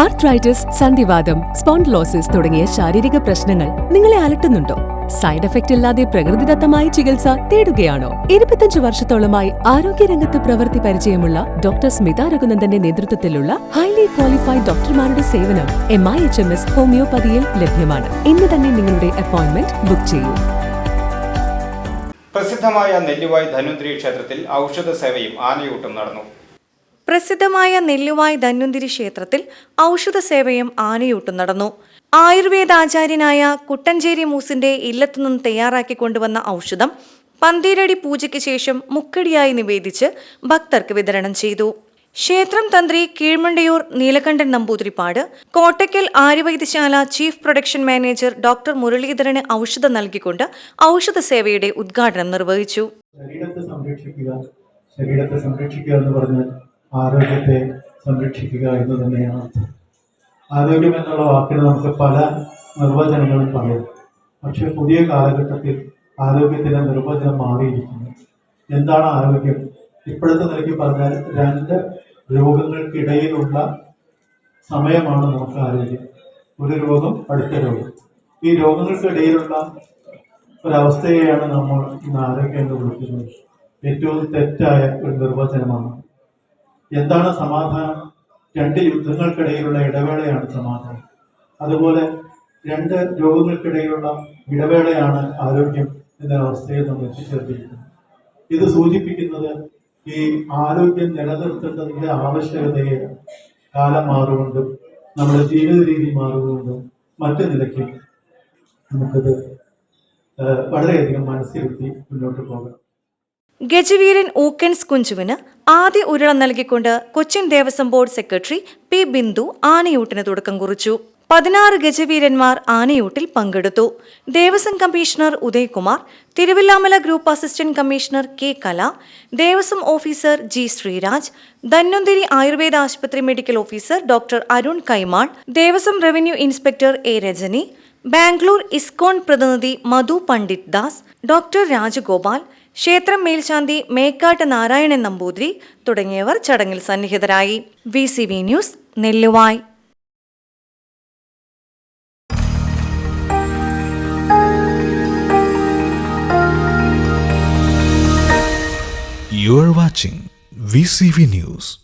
Arthritis സന്ധിവാദം spondylosis തുടങ്ങിയ ശാരീരിക പ്രശ്നങ്ങൾ നിങ്ങളെ അലട്ടുന്നുണ്ടോ? സൈഡ് എഫക്റ്റ് ഇല്ലാതെ പ്രകൃതിദത്തമായ ചികിത്സ തേടുകയാണോ? ഇരുപത്തഞ്ച് വർഷത്തോളമായി ആരോഗ്യരംഗത്ത് പ്രവൃത്തി പരിചയമുള്ള ഡോക്ടർ സ്മിത രഘുനന്ദന്റെ നേതൃത്വത്തിലുള്ള ഹൈലി ക്വാളിഫൈഡ് ഡോക്ടർമാരുടെ സേവനം M I H M S ഹോമിയോപ്പതിയിൽ ലഭ്യമാണ്. ഇന്ന് തന്നെ നിങ്ങളുടെ അപ്പോയിന്റ്മെന്റ് ബുക്ക് ചെയ്യൂ. പ്രസിദ്ധമായ നെല്ലുവായ് ധനുന്ദ്രി ക്ഷേത്രത്തിൽ ഔഷധ സേവയും ആനയൂട്ടും നടന്നു. പ്രസിദ്ധമായ നെല്ലുവായ് ധന്വന്തിരി ക്ഷേത്രത്തിൽ ഔഷധ സേവയും ആനയൂട്ടും നടന്നു. ആയുർവേദാചാര്യനായ കുട്ടഞ്ചേരി മൂസിന്റെ ഇല്ലത്തുനിന്ന് തയ്യാറാക്കി കൊണ്ടുവന്ന ഔഷധം പന്തീരടി പൂജയ്ക്ക് ശേഷം മുക്കടിയായി നിവേദിച്ച് ഭക്തർക്ക് വിതരണം ചെയ്തു. ക്ഷേത്രം തന്ത്രി Keezhmandayur Neelakantan Namboothiripad Kottakkal Aryavaidyasala chief production manager doctor മുരളീധരന് ഔഷധം നൽകിക്കൊണ്ട് ഔഷധ സേവയുടെ ഉദ്ഘാടനം നിർവഹിച്ചു. ശരീരത്തെ സംരക്ഷിക്കുക ശരീരത്തെ സംരക്ഷിക്കുക എന്ന് പറഞ്ഞാൽ ആരോഗ്യത്തെ സംരക്ഷിക്കുക എന്ന് തന്നെയാണ്. ആരോഗ്യം എന്നുള്ള വാക്കിന് നമുക്ക് പല നിർവചനങ്ങളും പറയാം. പക്ഷെ പുതിയ കാലഘട്ടത്തിൽ ആരോഗ്യത്തിന്റെ നിർവചനം മാറിയിരിക്കുന്നു. എന്താണ് ആരോഗ്യം? ഇപ്പോഴത്തെ നിലയ്ക്ക് പറഞ്ഞാൽ രണ്ട് രോഗങ്ങൾക്കിടയിലുള്ള സമയമാണ് നമുക്ക് ആരോഗ്യം. ഒരു രോഗം അടുത്ത രോഗം. ഈ രോഗങ്ങൾക്കിടയിലുള്ള ഒരവസ്ഥയെയാണ് നമ്മൾ ഇന്ന് ആരോഗ്യം എന്ന് വിളിക്കുന്നത്. ഏറ്റവും തെറ്റായ ഒരു നിർവചനമാണ്. എന്താണ് സമാധാനം? രണ്ട് യുദ്ധങ്ങൾക്കിടയിലുള്ള ഇടവേളയാണ് സമാധാനം. അതുപോലെ രണ്ട് രോഗങ്ങൾക്കിടയിലുള്ള ഇടവേളയാണ് ആരോഗ്യം എന്ന അവസ്ഥയെ നമ്മൾ എത്തിച്ചേർന്നിരിക്കുന്നത്. ഇത് സൂചിപ്പിക്കുന്നത് ഈ ആരോഗ്യം നിലനിർത്തേണ്ടതിന്റെ ആവശ്യകതയെ കാലം മാറുകൊണ്ടും നമ്മുടെ ജീവിത രീതി മാറുകൊണ്ടും മറ്റു നിലയ്ക്ക് നമുക്കത് വളരെയധികം മനസ്സിരുത്തി മുന്നോട്ട് പോകാം. ഗജവീരൻ ഊക്കൻസ് കുഞ്ചുവിന് ആദ്യ ഉരുളം നൽകിക്കൊണ്ട് Cochin Devaswom board secretary P Bindu ആനയൂട്ടിന് തുടക്കം കുറിച്ചു. പതിനാറ് ഗജവീരന്മാർ ആനയൂട്ടിൽ പങ്കെടുത്തു. Devaswom commissioner Udayakumar Thiruvilwamala group assistant commissioner K Kala Devaswom officer G Sreeraj Dhanwanthari Ayurveda ആശുപത്രി medical officer doctor Arun Kaimal Devaswom revenue inspector A Rajani Bangalore ISKCON പ്രതിനിധി Madhu Pandit Das doctor Rajagopal ക്ഷേത്രം മേൽശാന്തി മേക്കാട്ട് നാരായണൻ നമ്പൂതിരി തുടങ്ങിയവർ ചടങ്ങിൽ സന്നിഹിതരായി V news Nelluvai You are watching VCV News.